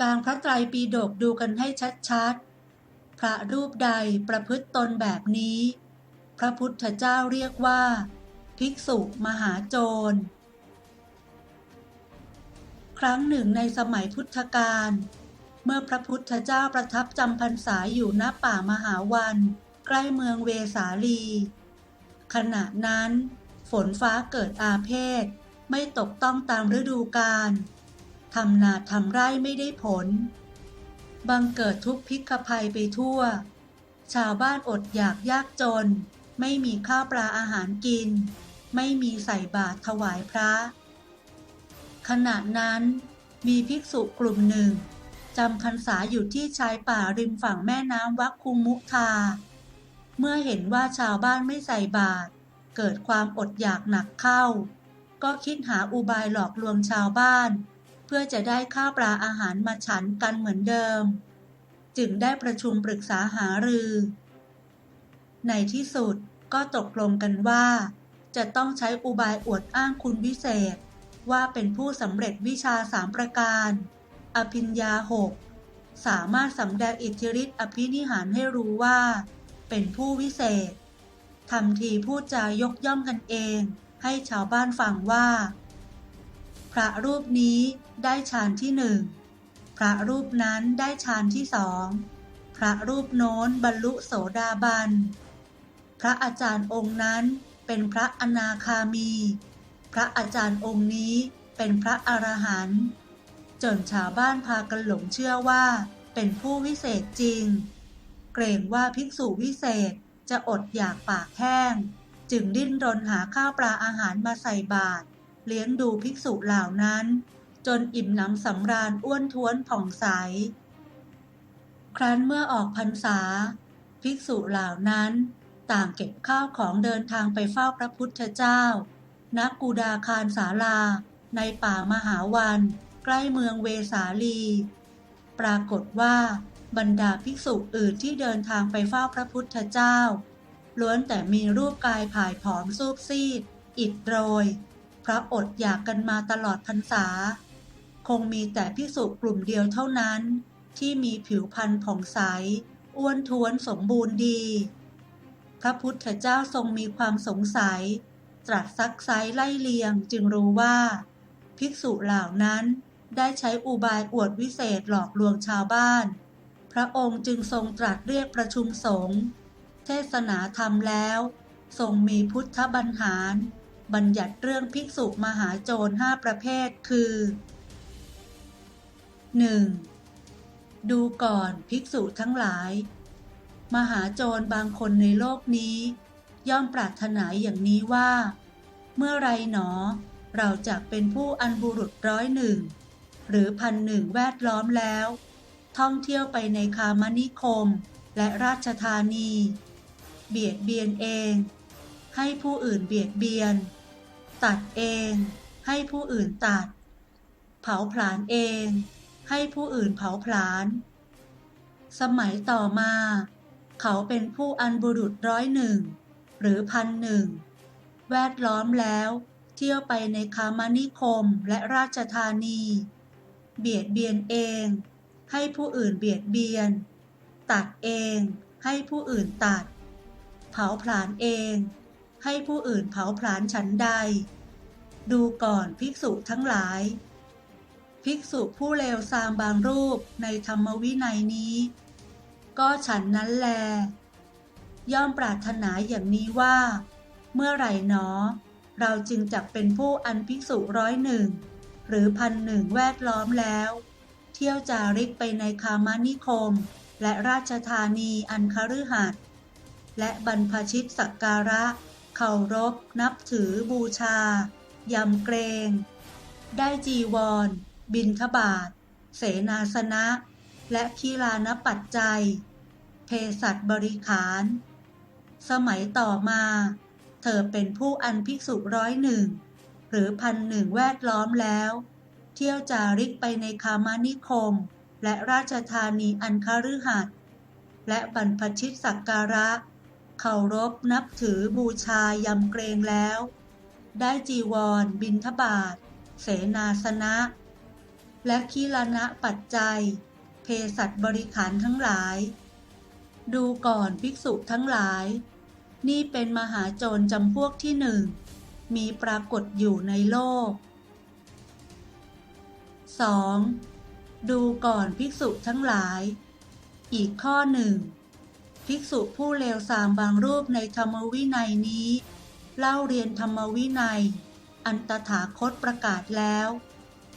กลางพระไตรปิฎกดูกันให้ชัดๆ พระรูปใดประพฤติตนแบบนี้ พระพุทธเจ้าเรียกว่า ภิกษุมหาโจร ครั้งหนึ่งในสมัยพุทธกาลเมื่อพระพุทธเจ้าประทับจำพรรษาอยู่ณป่ามหาวัน ใกล้เมืองเวสาลี ขณะนั้น ฝนฟ้าเกิดอาเพศไม่ตกต้องตามฤดูกาล ทำนาทำไร่ไม่ได้ผล บังเกิดทุกพิกภัยไปทั่ว ชาวบ้านอดอยากยากจน ไม่มีข้าวปลาอาหารกิน ไม่มีใส่บาตรถวายพระ ขณะนั้นมีภิกษุกลุ่มหนึ่งจำพรรษาอยู่ที่ชายป่าริมฝั่งแม่น้ำวักคุมุทา เมื่อเห็นว่าชาวบ้านไม่ใส่บาตรเกิดความอดอยากหนักเข้า ก็คิดหาอุบายหลอกลวงชาวบ้าน เพื่อจะได้ข้าวปลาอาหารมาฉันกันเหมือนเดิม จึงได้ประชุมปรึกษาหารือ ในที่สุดก็ตกลงกันว่า จะต้องใช้อุบายอวดอ้างคุณวิเศษ ว่าเป็นผู้สำเร็จวิชาสามประการ อภิญญาหกสามารถสำแดงอิทธิฤทธิอภินิหารให้รู้ว่า เป็นผู้วิเศษทำทีพูดจายกย่องกันเอง ให้ชาวบ้านฟังว่า พระรูปนี้ได้ฌานที่หนึ่งพระรูปนั้นได้ฌานที่สองพระรูปโน้นบรรลุโสดาบัน พระอาจารย์องค์นั้นเป็นพระอนาคามี พระอาจารย์องค์นี้เป็นพระอรหันต์จนชาวบ้านพากันหลงเชื่อว่าเป็นผู้วิเศษจริง เกรงว่าภิกษุวิเศษจะอดอยากปากแห้ง จึงดิ้นรนหาข้าวปลาอาหารมาใส่บาตร เลี้ยงดูภิกษุเหล่านั้น จนอิ่มหนำสำราญอ้วนท้วนผ่องใส ครั้นเมื่อออกพรรษา ภิกษุเหล่านั้นต่างเก็บข้าวของเดินทางไปเฝ้าพระพุทธเจ้า ณ กูดาคารศาลา ในป่ามหาวัน ใกล้เมืองเวสาลี ปรากฏว่าบรรดาภิกษุอื่นที่เดินทางไปเฝ้าพระพุทธเจ้า ล้วนแต่มีรูปกายผายผอมซูบซีด อิดโรย ระอดอยากกันมาตลอดพรรษา คงมีแต่ภิกษุกลุ่มเดียวเท่านั้น ที่มีผิวพรรณผ่องใส อ้วนท้วนสมบูรณ์ดี พระพุทธเจ้าทรงมีความสงสัย ตรัสซักไซไล่เลียงจึงรู้ว่า ภิกษุเหล่านั้นได้ใช้อุบายอวดวิเศษหลอกลวงชาวบ้าน พระองค์จึงทรงตรัสเรียกประชุมสงฆ์เทศนาธรรมแล้ว ทรงมีพุทธบัญหาร บัญญัติเรื่องภิกษุมหาโจรห้าประเภทคือ 1. ดูก่อนภิกษุทั้งหลาย มหาโจรบางคนในโลกนี้ ย่อมปรารถนาอย่างนี้ว่า เมื่อไรหนอ เราจะเป็นผู้อันบุรุษร้อยหนึ่ง หรือพันหนึ่งแวดล้อมแล้ว ท่องเที่ยวไปในคามนิคมและราชธานี เบียดเบียนเอง ให้ผู้อื่นเบียดเบียน ตัดเอง ให้ผู้อื่นตัด เผาผลาญเอง ให้ผู้อื่นเผาผลาญ สมัยต่อมา เขาเป็นผู้อันบุรุษร้อยหนึ่ง หรือพันหนึ่ง แวดล้อมแล้วเที่ยวไปในคามานิคมและราชธานี เบียดเบียนเอง ให้ผู้อื่นเบียดเบียน ตัดเอง ให้ผู้อื่นตัด เผาผลาญเอง ให้ผู้อื่นเผาผลาญฉันใด ดูก่อนภิกษุทั้งหลาย ภิกษุผู้เลวทรามบางรูปในธรรมวินัยนี้ ก็ฉันนั้นแล ย่อมปรารถนาอย่างนี้ว่า เมื่อไหร่หนอ เราจึงจักเป็นผู้อันภิกษุร้อยหนึ่งหรือพันหนึ่งแวดล้อมแล้ว เที่ยวจาริกไปในคามานิคม และราชธานีอันคฤหัสถ์และบรรพชิตสักการะ เคารพ นับถือบูชา ยำเกรง ได้จีวร บินทบาท เสนาสนะ และคีลานปัจจัย เภสัชบริขาร สมัยต่อมา เธอเป็นผู้อันภิกษุร้อยหนึ่ง หรือพันหนึ่งแวดล้อมแล้ว เที่ยวจาริกไปในคามานิคม และราชธานีอันคฤหัสถ์และบรรพชิตสักการะ เคารพนับถือบูชายำเกรงแล้ว ได้จีวร บินทบาท เสนาสนะ และคีลานะปัจจัย เพสัตบริขารทั้งหลาย ดูก่อนภิกษุทั้งหลาย นี่เป็นมหาโจรจำพวกที่หนึ่ง มีปรากฏอยู่ในโลก 2. ดูก่อนภิกษุทั้งหลาย อีกข้อหนึ่ง ภิกษุผู้เลวทรามบางรูปในธรรมวินัยนี้ เล่าเรียนธรรมวินัย อันตถาคตประกาศแล้ว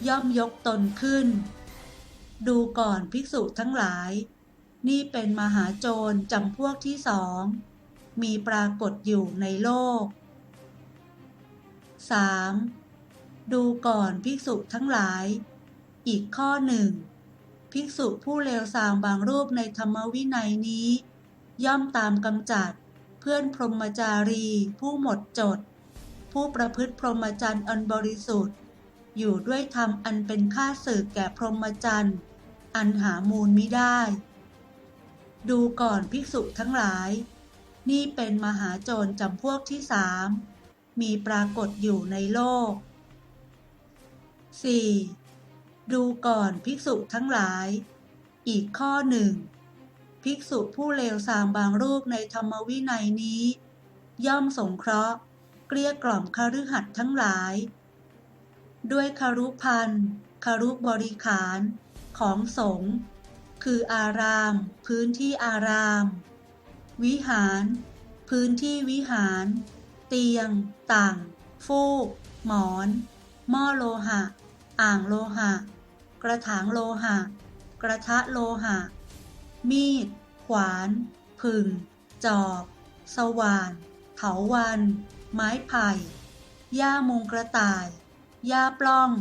ย่อมยกตนขึ้น ดูก่อนภิกษุทั้งหลาย นี่เป็นมหาโจรจำพวกที่สอง มีปรากฏอยู่ในโลก 3. ดูก่อนภิกษุทั้งหลาย อีกข้อหนึ่ง ภิกษุผู้เลวทรามบางรูปในธรรมวินัยนี้ ย่อมตามกำจัด เพื่อนพรหมจารี ผู้หมดจด ผู้ประพฤติพรหมจรรย์อันบริสุทธิ์ อยู่ด้วยธรรมอันเป็นค่าสืบแก่พรหมจรรย์อันหามูลมิได้ ดูก่อนภิกษุทั้งหลาย นี่เป็นมหาโจรจำพวกที่สามมีปรากฏอยู่ในโลก 4. ดูก่อนภิกษุทั้งหลาย อีกข้อหนึ่ง ภิกษุผู้เลวทรามบางรูปในธรรมวินัยนี้ ย่อมสงเคราะห์ เกลี้ยกล่อมคฤหัสถ์ทั้งหลาย ด้วยคารุพันธ์คารุบริขาร ของสงฆ์คืออาราม พื้นที่อาราม วิหาร พื้นที่วิหาร เตียง ต่าง ฟูก หมอน หม้อโลหะ อ่างโลหะ กระถางโลหะ กระทะโลหะ มีด ขวาน ผึ่ง จอบ สว่านเถาวัน ไม้ไผ่หญ้ามุงกระต่ายหญ้าปล้อง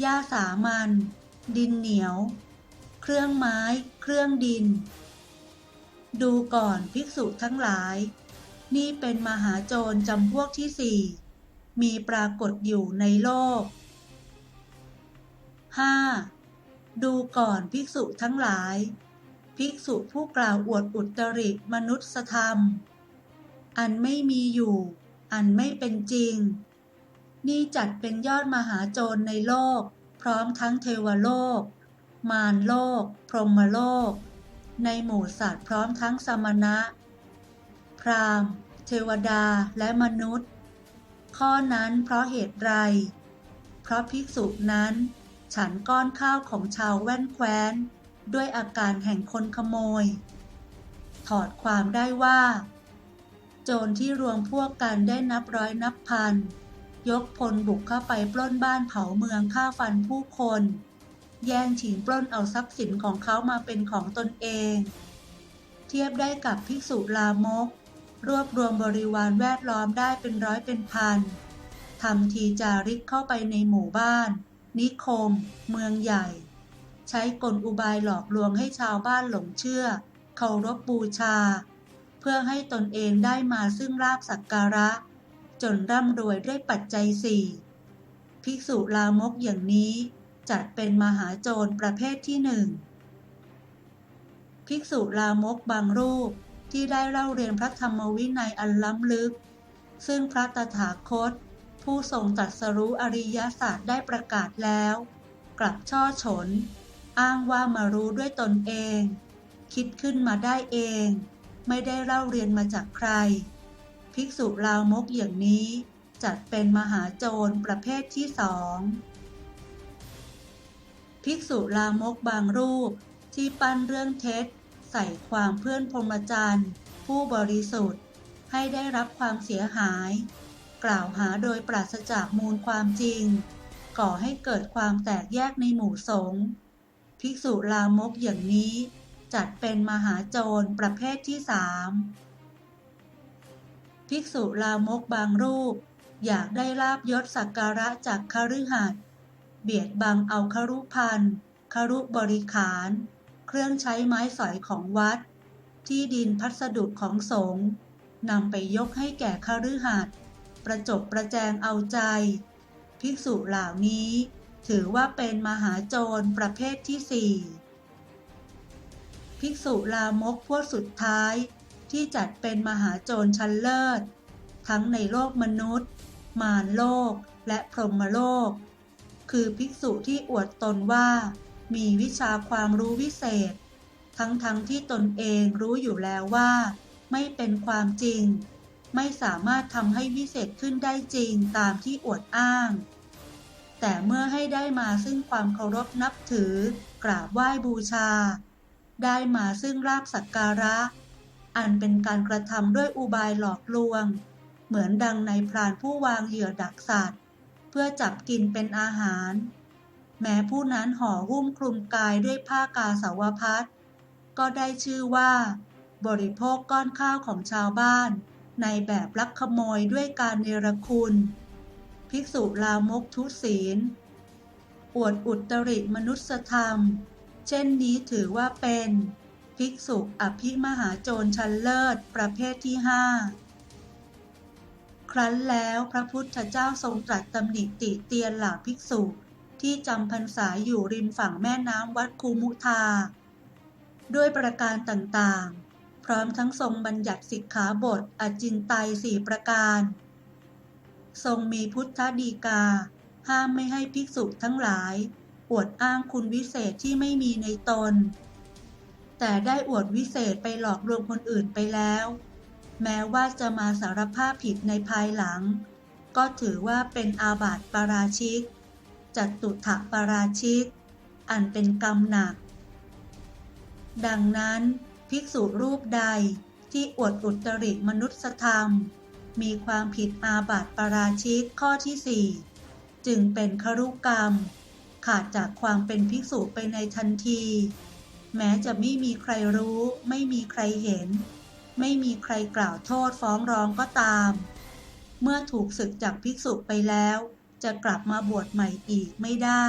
หญ้าสามัญดินเหนียว เครื่องไม้ เครื่องดิน ดูก่อนภิกษุทั้งหลาย นี่เป็นมหาโจรจำพวกที่สี่ มีปรากฏอยู่ในโลก 5. ดูก่อนภิกษุทั้งหลาย ภิกษุผู้กล่าวอวดอุตริมนุษยธรรม อันไม่มีอยู่ อันไม่เป็นจริง นี่จัดเป็นยอดมหาโจรในโลก พร้อมทั้งเทวโลก มารโลก พรหมโลก ในหมู่สัตว์พร้อมทั้งสมณะ พราหมณ์ เทวดาและมนุษย์ ข้อนั้นเพราะเหตุไร เพราะภิกษุนั้น ฉันก้อนข้าวของชาวแว่นแคว้น ด้วยอาการแห่งคนขโมย ถอดความได้ว่า โจรที่รวมพวกกันได้นับร้อยนับพัน ยกพลบุกเข้าไปปล้นบ้านเผาเมืองฆ่าฟันผู้คน แย่งชิงปล้นเอาทรัพย์สินของเขามาเป็นของตนเอง เทียบได้กับภิกษุลามก รวบรวมบริวารแวดล้อมได้เป็นร้อยเป็นพันทำทีจาริกเข้าไปในหมู่บ้าน นิคม เมืองใหญ่ ใช้กลอุบายหลอกลวงให้ชาวบ้านหลงเชื่อ เคารพบูชา เพื่อให้ตนเองได้มาซึ่งลาบสักการะ จนร่ำรวยด้วยปัจจัยสี่ภิกษุลามกอย่างนี้จัดเป็นมหาโจรประเภทที่หนึ่งภิกษุลามกบางรูปที่ได้เล่าเรียนพระธรรมวินัยอันล้ำลึก ซึ่งพระตถาคต ผู้ทรงตรัสรู้อริยศาสตร์ได้ประกาศแล้ว กลับช่อฉน อ้างว่ามารู้ด้วยตนเอง คิดขึ้นมาได้เอง ไม่ได้เล่าเรียนมาจากใคร ภิกษุลามกอย่างนี้จัดเป็นมหาโจรประเภทที่สองภิกษุลามกบางรูปที่ปั้นเรื่องเท็จ ใส่ความเพื่อนพรหมจรรย์ผู้บริสุทธิ์ ให้ได้รับความเสียหาย กล่าวหาโดยปราศจากมูลความจริง ก่อให้เกิดความแตกแยกในหมู่สงฆ์ ภิกษุลามกอย่างนี้ จัดเป็นมหาโจรประเภทที่สามภิกษุลามกบางรูป อยากได้ลาบยศสักการะจากคฤหัสถ์เบียดบังเอาครุพันธ์ครุบริขาร เครื่องใช้ไม้สอยของวัด ที่ดินพัสดุของสงฆ์นำไปยกให้แก่คฤหัสถ์ประจบประแจงเอาใจ ภิกษุเหล่านี้ ถือว่าเป็นมหาโจรประเภทที่สี่ภิกษุลามกพวกสุดท้ายที่จัดเป็นมหาโจรชั้นเลิศ ทั้งในโลกมนุษย์ มารโลกและพรหมโลก คือภิกษุที่อวดตนว่ามีวิชาความรู้วิเศษ ทั้งๆทที่ตนเองรู้อยู่แล้วว่า ไม่เป็นความจริง ไม่สามารถทำให้วิเศษขึ้นได้จริงตามที่อวดอ้าง แต่เมื่อให้ได้มาซึ่งความเคารพนับถือ กราบไหว้บูชา ได้มาซึ่งราบสักการะ อันเป็นการกระทำด้วยอุบายหลอกลวง เหมือนดังในพรานผู้วางเหยื่อดักสัตว์ เพื่อจับกินเป็นอาหาร แม้ผู้นั้นห่อหุ้มคลุมกายด้วยผ้ากาสาวพัดก็ได้ชื่อว่า บริโภคก้อนข้าวของชาวบ้าน ในแบบลักขโมยด้วยการเนรคุณ ภิกษุลามกทุศีล อวดอุตริมนุสธรรม เช่นนี้ถือว่าเป็น ภิกษุอภิมหาโจรชั้นเลิศประเภทที่ห้าครั้นแล้วพระพุทธเจ้าทรงตรัสตำหนิติเตียนเหล่าภิกษุที่จำพรรษาอยู่ริมฝั่งแม่น้ำวัดคูมุทา ด้วยประการต่างๆ พร้อมทั้งทรงบัญญัติสิกขาบทอจินไตยสี่ประการ ทรงมีพุทธดีกา ห้ามไม่ให้ภิกษุทั้งหลาย อวดอ้างคุณวิเศษที่ไม่มีในตน แต่ได้อวดวิเศษไปหลอกลวงคนอื่นไปแล้ว แม้ว่าจะมาสารภาพผิดในภายหลัง ก็ถือว่าเป็นอาบัติปาราชิกจัตุถะปาราชิก อันเป็นกรรมหนัก ดังนั้น ภิกษุรูปใดที่อวดอุตริมนุสธรรม มีความผิดอาบัติปาราชิกข้อที่สี่จึงเป็นครุกรรม ขาดจากความเป็นภิกษุไปในทันที แม้จะไม่มีใครรู้ ไม่มีใครเห็น ไม่มีใครกล่าวโทษฟ้องร้องก็ตาม เมื่อถูกศึกจากภิกษุไปแล้ว จะกลับมาบวชใหม่อีกไม่ได้